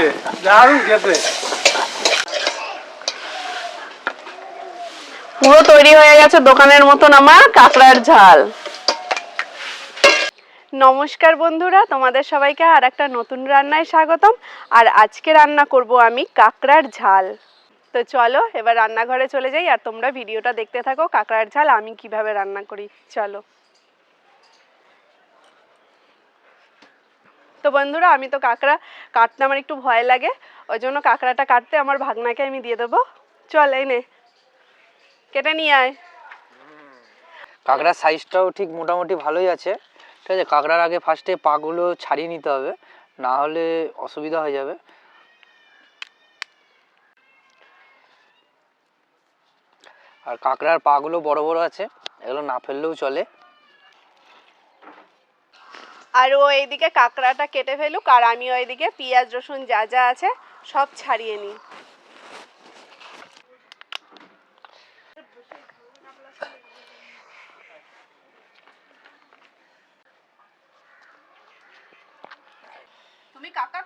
হয়েছে দারুণ খেতে পুরো তৈরি হয়ে গেছে দোকানের মতন আমার কাঁকড়ার ঝাল। নমস্কার বন্ধুরা, তোমাদের সবাইকে আর একটা নতুন রান্নায় স্বাগতম। আর আজকে রান্না করব আমি কাঁকড়ার ঝাল। তো চলো, এবার রান্নাঘরে চলে যাই। আর তোমরা ভিডিওটা দেখতে থাকো কাঁকড়ার ঝাল, আমি কীভাবে রান্না করি, চলো। তো বন্ধুরা, আমি তো কাঁকড়া কাটতে আমার একটু ভয় লাগে। ওই জন্য কাঁকড়াটা কাটতে আমার ভাগনাকে আমি দিয়ে দেবো। চল, এই নে। কেটে নিয়ে আয়। কাঁকড়ার সাইজটাও ঠিক মোটামুটি ভালোই আছে। ঠিক আছে, কাঁকড়ার আগে ফার্স্টে পাগুলো ছাড়িয়ে নিতে হবে। না হলে অসুবিধা হয়ে যাবে। আর কাঁকড়ার পাগুলো বড় বড় আছে, এগুলো না ফেললেও চলে। আর ও এইদিকে কাঁকড়াটা কেটে ফেলুক, আর আমি ওইদিকে পেঁয়াজ, রসুন যা যা আছে সব ছাড়িয়ে নিই। তুমি কাকা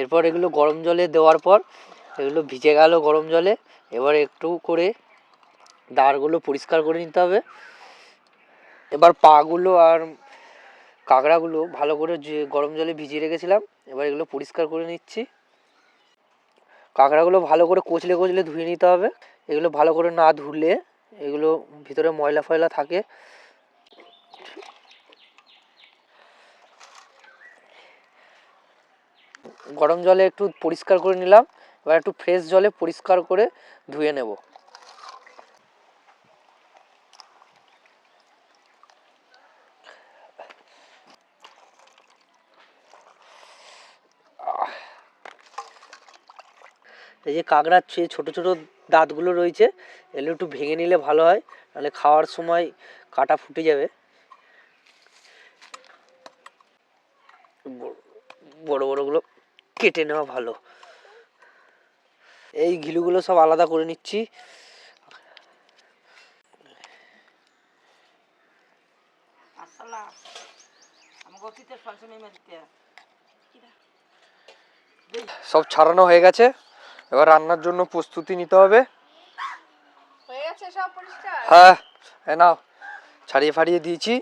এরপর এগুলো গরম জলে দেওয়ার পর এগুলো ভিজে গেল গরম জলে, এবার একটু করে দাঁড়গুলো পরিষ্কার করে নিতে হবে। এবার পাগুলো আর কাঁকড়াগুলো ভালো করে যে গরম জলে ভিজিয়ে রেখেছিলাম, এবার এগুলো পরিষ্কার করে নিচ্ছি। কাঁকড়াগুলো ভালো করে কচলে কচলে ধুয়ে নিতে হবে। এগুলো ভালো করে না ধুলে এগুলো ভিতরে ময়লা ফয়লা থাকে। গরম জলে একটু পরিষ্কার করে নিলাম, এবার একটু ফ্রেশ জলে পরিষ্কার করে ধুয়ে নেব। এই যে কাঁকড়ার যে ছোট ছোট দাঁতগুলো রয়েছে এগুলো একটু ভেঙে নিলে ভালো হয় নাহলে খাওয়ার সময় কাটা ফুটে যাবে। বড়- বড় বড়গুলো কেটে নেওয়া ভালো। এই ঘিলুগুলো সব আলাদা করে নিচ্ছি। সব ছাড়ানো হয়ে গেছে। এবার রান্নার জন্য প্রস্তুতি নিতে হবে। হয়ে গেছে সব পরিষ্কার? হ্যাঁ নাও ছাড়িয়ে ফাড়িয়ে দিয়েছি।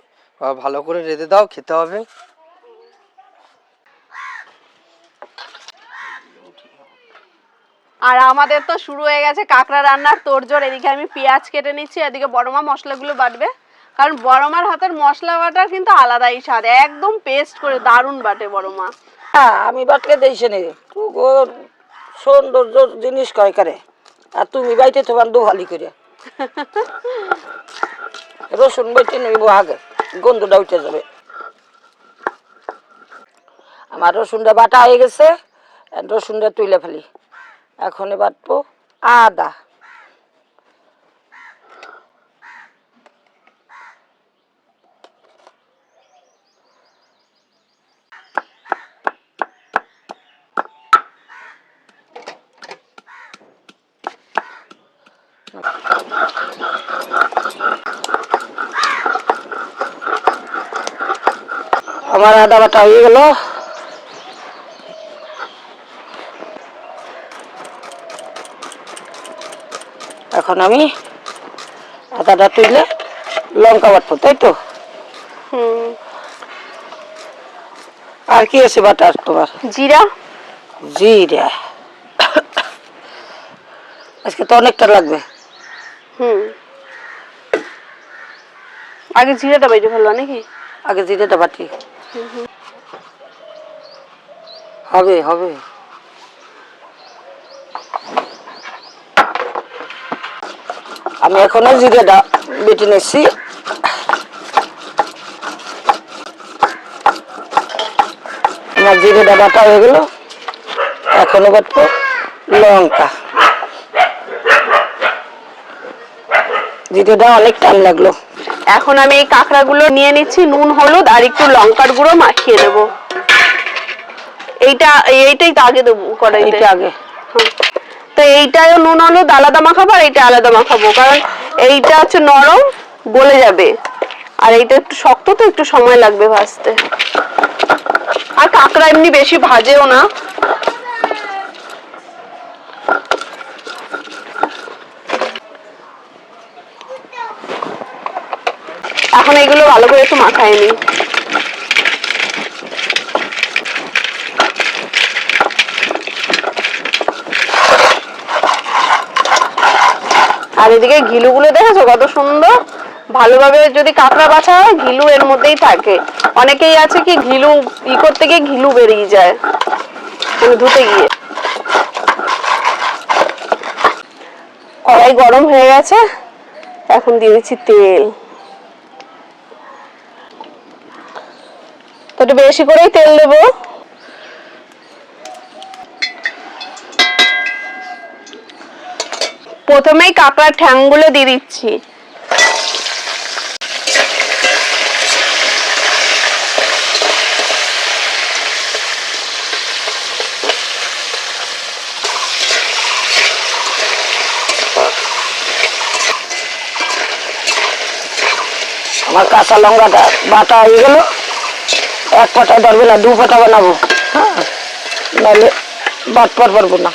ভালো করে রেঁধে দাও খেতে হবে। আর আমাদের তো শুরু হয়ে গেছে কাঁকড়া রান্নার তোড়জোড়। এদিকে আমি পেঁয়াজ কেটে নিচ্ছি এদিকে বড়মা মশলাগুলো বাটবে। কারণ বড়মার হাতের মশলা বাটার কিন্তু আলাদাই স্বাদ একদম পেস্ট করে দারুণ বাটে বড়মা। হ্যাঁ আমি বাটকে দিয়েছি নি। সৌন্দর্য জিনিস কয় করে? আর তুমি বাইতে তোমার দোহালি করে। রসুন বইতে নিব আগে গন্ধটা উঠে যাবে। আমার রসুনটা বাটা হয়ে গেছে রসুনটা তুলে ফেলি। এখন বাটবো আদা। আমার আদা বাটা হয়ে গেল। এখন আমি আদাটা তুলে লঙ্কা বাটবো তাই তো? আর কি আছে বাটার তোমার? জিরা। জিরা। আজকে তো অনেকটা লাগবে। হুম। আগে জিরাটা বেটে ফেলবা নাকি? আগে জিরাটা বাটি। হবে হবে। আমি এখনও জিরাটা বেটে নিচ্ছি আমার জিরাটা বাটা হয়ে গেল। এখনও বাটবো লঙ্কা। জিরাটা অনেক টাইম লাগল। এখন আমি এই কাঁকড়াগুলো নিয়ে নিচ্ছি নুন হলুদ আর একটু লঙ্কার গুঁড়ো মাখিয়ে দেবো এইটা এইটাই তো আগে দেবো কড়াইতে। আগে। তো এইটাও নুন হলুদ আলাদা মাখাবো আর এইটা আলাদা মাখাবো কারণ এইটা হচ্ছে নরম গলে যাবে। আর এইটা একটু শক্ত তো একটু সময় লাগবে ভাজতে। আর কাঁকড়া এমনি বেশি ভাজেও না এখন এগুলো ভালো করে একটু মাখায় নি আর এদিকে ঘিলুগুলো দেখেছ কত সুন্দর? ভালোভাবে যদি কাঁকড়া বাছা হয় ঘিলু এর মধ্যেই থাকে। অনেকেই আছে কি ঘিলু ই করতে গিয়ে ঘিলু বেরিয়ে যায়। মানে ধুতে গিয়ে। কড়াই গরম হয়ে গেছে। এখন দিয়ে দিচ্ছি তেল। একটু বেশি করেই তেল দেবো। প্রথমেই কাঁকড়ার ঠ্যাংগুলো দিয়ে দিচ্ছি। আমার কাঁচা লঙ্কাটা বাটা হয়ে গেল। এক পাটা ধরবে না, দু পাটা বানাবো। হ্যাঁ নাহলে পার পারব না।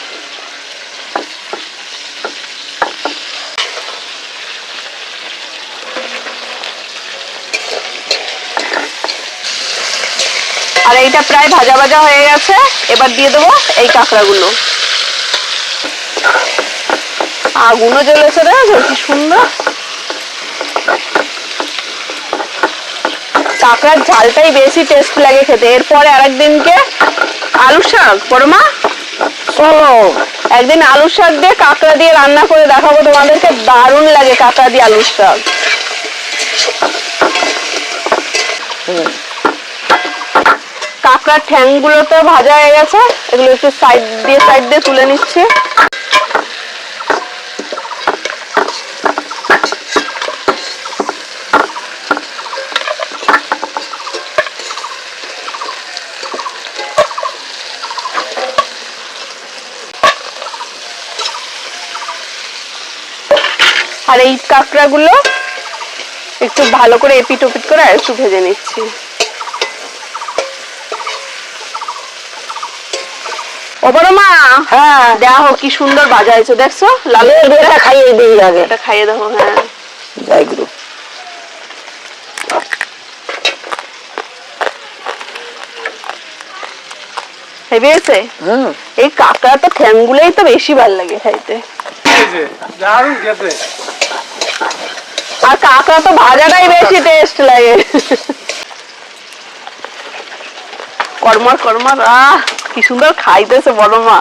আর এইটা প্রায় ভাজা ভাজা হয়ে গেছে, এবার দিয়ে দেবো এই কাঁকড়াগুলো। আগুনও জ্বলেছে দেখো কি সুন্দর। কাঁকড়ার ঝালটাই বেশি টেস্ট লাগে খেতে। এরপরে আরেকদিনকে আলু শাক। পরমা চলো একদিন আলু শাক দিয়ে কাঁকড়া দিয়ে রান্না করে দেখাবো তোমাদেরকে দারুণ লাগে কাঁকড়া দিয়ে আলু শাক। কাঁকড়ার ঠ্যাংগুলো তো ভাজা হয়ে গেছে এগুলো একটু সাইড দিয়ে সাইড দিয়ে তুলে নিচ্ছে। আর এই কাঁকড়াগুলো একটু ভালো করে এপিট ওপিট করে আর একটু ভেজে নিচ্ছি। মা হ্যাঁ। দেখো কি সুন্দর ভাজা হয়েছে দেখছ? লাল খাইয়ে দিই আগে। এটা খাইয়ে হ্যাঁ। যাই গুরু। হেভি আছে হুম। এই কাঁকড়া তো ঠ্যাংগুলোই তো বেশি ভালো লাগে খাইতে। দারুণ খেতে। আর কাঁকড়া তো ভাজাটাই বেশি টেস্ট লাগে। কর্মর কর্মর আহ কি সুন্দর খাইতেছে বড় মা।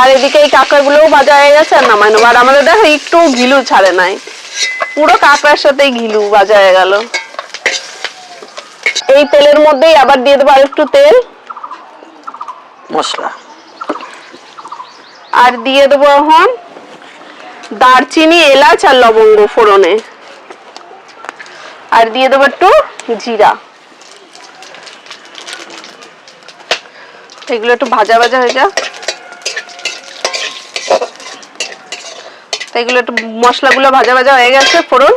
আর এদিকে এই কাঁকড়াগুলোও ভাজা হয়ে গেছে আর নামাই নেব। আর আমাদের দেখো একটু ঘিলু ছাড়ে নাই। পুরো কাঁকড়ার সাথে ঘিলু ভাজা হয়ে গেল। এই তেলের মধ্যেই আবার দিয়ে দেবো আর একটু তেল। মশলা। আর দিয়ে দেবো এখন দারচিনি, এলাচ আর লবঙ্গ ফোড়নে। আর দিয়ে দেবো একটু জিরা। এগুলো একটু ভাজা ভাজা হয়ে যাক। এগুলো একটু মশলাগুলো ভাজা ভাজা হয়ে গেছে ফোড়ন।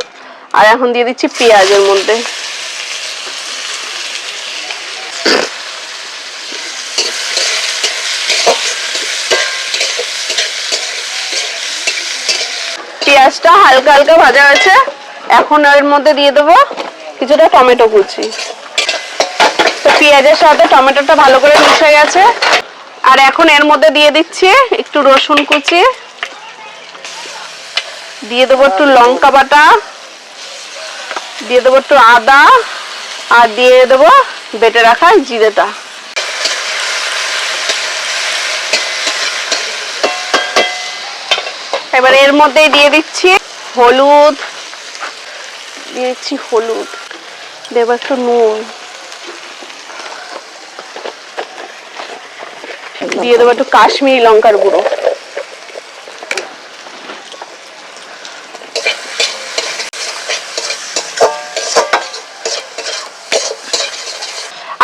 আর এখন দিয়ে দিচ্ছি পেঁয়াজের মধ্যে। পেঁয়াজটা হালকা হালকা ভাজা হয়েছে এখন এর মধ্যে দিয়ে দেবো কিছুটা টমেটো কুচি। তো পেঁয়াজের সাথে টমেটোটা ভালো করে মিশে গেছে। আর এখন এর মধ্যে দিয়ে দিচ্ছি একটু রসুন কুচি। দিয়ে দেবো একটু লঙ্কা বাটা। দিয়ে দেবো একটু আদা। আর দিয়ে দেবো বেটে রাখা জিরেটা। এবার এর মধ্যেই দিয়ে দিচ্ছি হলুদ। দিয়ে দিচ্ছি হলুদ। দেবো একটু নুন। দিয়ে দেবো একটু কাশ্মীরি লঙ্কার গুঁড়ো।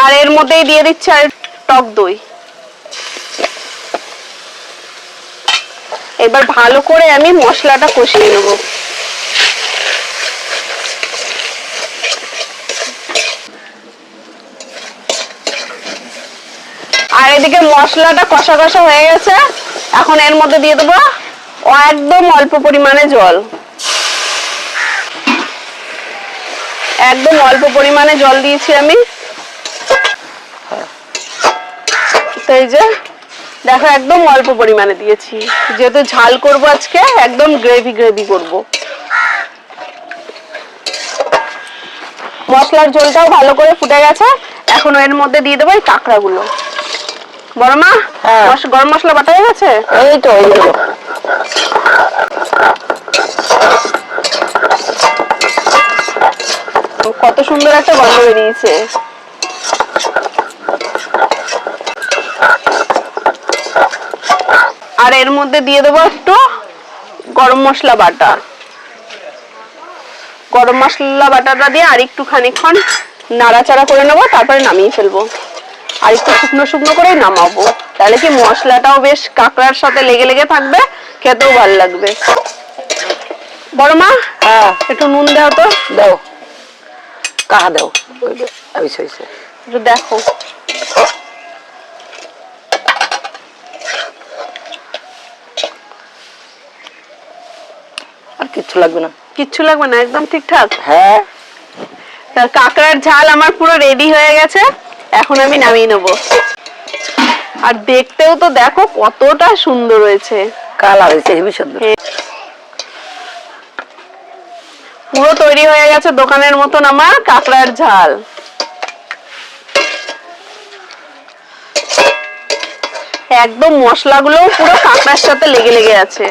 আর এর মধ্যেই দিয়ে দিচ্ছি আর টক দই। এবার ভালো করে আমি মশলাটা কষিয়ে নেব। আর এদিকে মশলাটা কষা কষা হয়ে গেছে। এখন এর মধ্যে দিয়ে দেবো একদম অল্প পরিমাণে জল। একদম অল্প পরিমাণে জল দিয়েছি আমি। তো যে দেখো একদম অল্প পরিমাণে দিয়েছি। যেহেতু ঝাল করব আজকে একদম গ্রেভি গ্রেভি করব। মশলার ঝোলটাও ভালো করে ফুটে গেছে। এখন এর মধ্যে দিয়ে দেবো এই কাঁকড়াগুলো। বড় মা হ্যাঁ। গরম মশলা বাটা হয়ে গেছে? এই তো এই গেলো কত সুন্দর একটা গন্ধ বেরিয়েছে। আর এর মধ্যে দিয়ে দেবো একটু গরম মশলা বাটা। গরম মশলা বাটাটা দিয়ে আর একটু খানিকক্ষণ নাড়াচাড়া করে নেব তারপরে নামিয়ে ফেলব। আর একটু শুকনো শুকনো করেই নামাবো। তাহলে কি মশলাটাও বেশ কাঁকড়ার সাথে লেগে লেগে থাকবে খেতেও ভালো লাগবে। বড় মা হ্যাঁ। একটু নুন দাও তো। দাও। কাহা দাও? দেখো আর কিচ্ছু লাগবে না। কিচ্ছু লাগবে না একদম ঠিকঠাক? হ্যাঁ। কাঁকড়ার ঝাল আমার পুরো রেডি হয়ে গেছে এখন আমি নামিয়ে নেব। আর দেখতেও তো দেখো কতটা সুন্দর হয়েছে। কালার হয়েছে হেবি সুন্দর। পুরো তৈরি হয়ে গেছে দোকানের মতন আমার কাঁকড়ার ঝাল। একদম মশলাগুলো পুরো কাঁকড়ার সাথে লেগে লেগে আছে।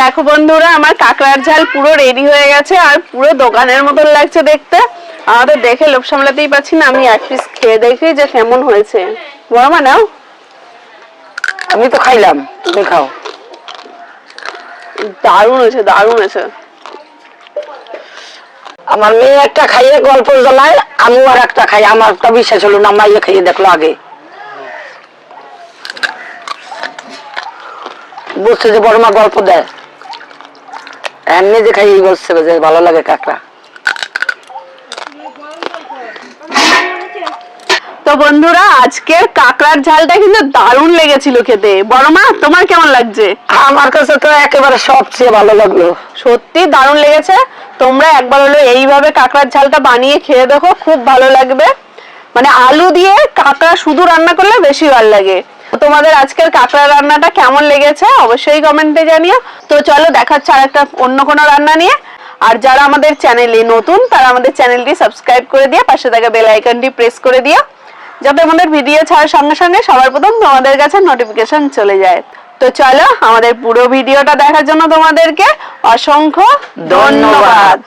দেখো বন্ধুরা আমার কাঁকড়ার ঝাল পুরো রেডি হয়ে গেছে আর পুরো দোকানের মতন লাগছে দেখতে। আমাদের দেখে লোভ সামলাতেই পারছি না আমি এক পিস খেয়ে দেখি যে কেমন হয়েছে। বড় মা নাও। আমি তো খাইলাম তুমি খাও। দারুণ হয়েছে দারুণ হয়েছে। আমার মেয়ে একটা খাইয়ে গল্প জ্বালায় আমিও আর একটা খাই। আমার তো বিশ্বাস হলো না মাইয়ে খাইয়ে দেখল আগে। বুঝছে যে বড় মা গল্প দেয়। এমনি যে খাই বলছে যে ভালো লাগে কাঁকড়া। তো বন্ধুরা আজকের কাঁকড়ার ঝালটা কিন্তু দারুণ লেগেছিল খেতে। বড় মা তোমার কেমন লাগছে? আমার কাছে তো একেবারে সবচেয়ে ভালো লাগল। সত্যি দারুণ লেগেছে। তোমরা একবার হলো এইভাবে কাঁকড়ার ঝালটা বানিয়ে খেয়ে দেখো খুব ভালো লাগবে। মানে আলু দিয়ে কাঁকড়া শুধু রান্না করলে বেশি ভালো লাগে। তোমাদের আজকের কাঁকড়া রান্নাটা কেমন লেগেছে অবশ্যই কমেন্টে জানিও। তো চলো দেখাচ্ছে আর একটা অন্য কোনো রান্না নিয়ে। আর যারা আমাদের চ্যানেলে নতুন, তারা আমাদের চ্যানেলটি সাবস্ক্রাইব করে দিয়ে পাশে থাকা বেল আইকনটি প্রেস করে দিও। যাতে আমাদের ভিডিও ছাড়ার সঙ্গে সঙ্গে সবার প্রথম তোমাদের কাছে নোটিফিকেশন চলে যায়। তো চলো আমাদের পুরো ভিডিওটা দেখার জন্য তোমাদেরকে অসংখ্য ধন্যবাদ।